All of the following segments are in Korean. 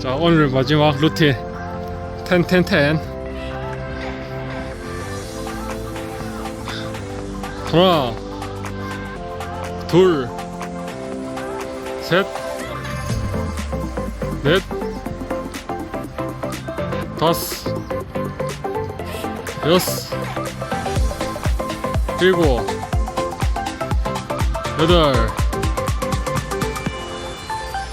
자 오늘 마지막 루틴. 텐텐텐. 하나 둘셋넷 다섯 여섯 일곱 여덟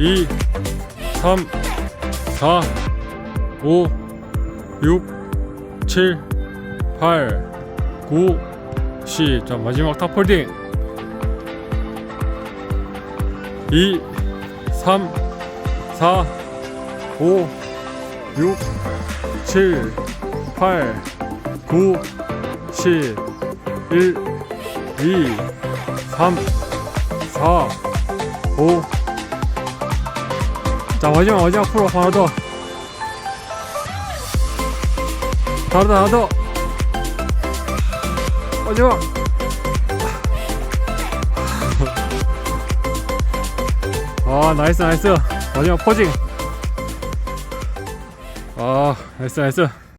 2 3 4 5 6 7 8 9 10 자, 마지막 탑홀딩. 2 3 4 5 6 7 8 9 10 1 2 3 4 5 자, 마지막 마지막 프로 하나 더. 하나 더 하나 더. 마지막. 아 나이스 나이스. 마지막 포징. 아 나이스 나이스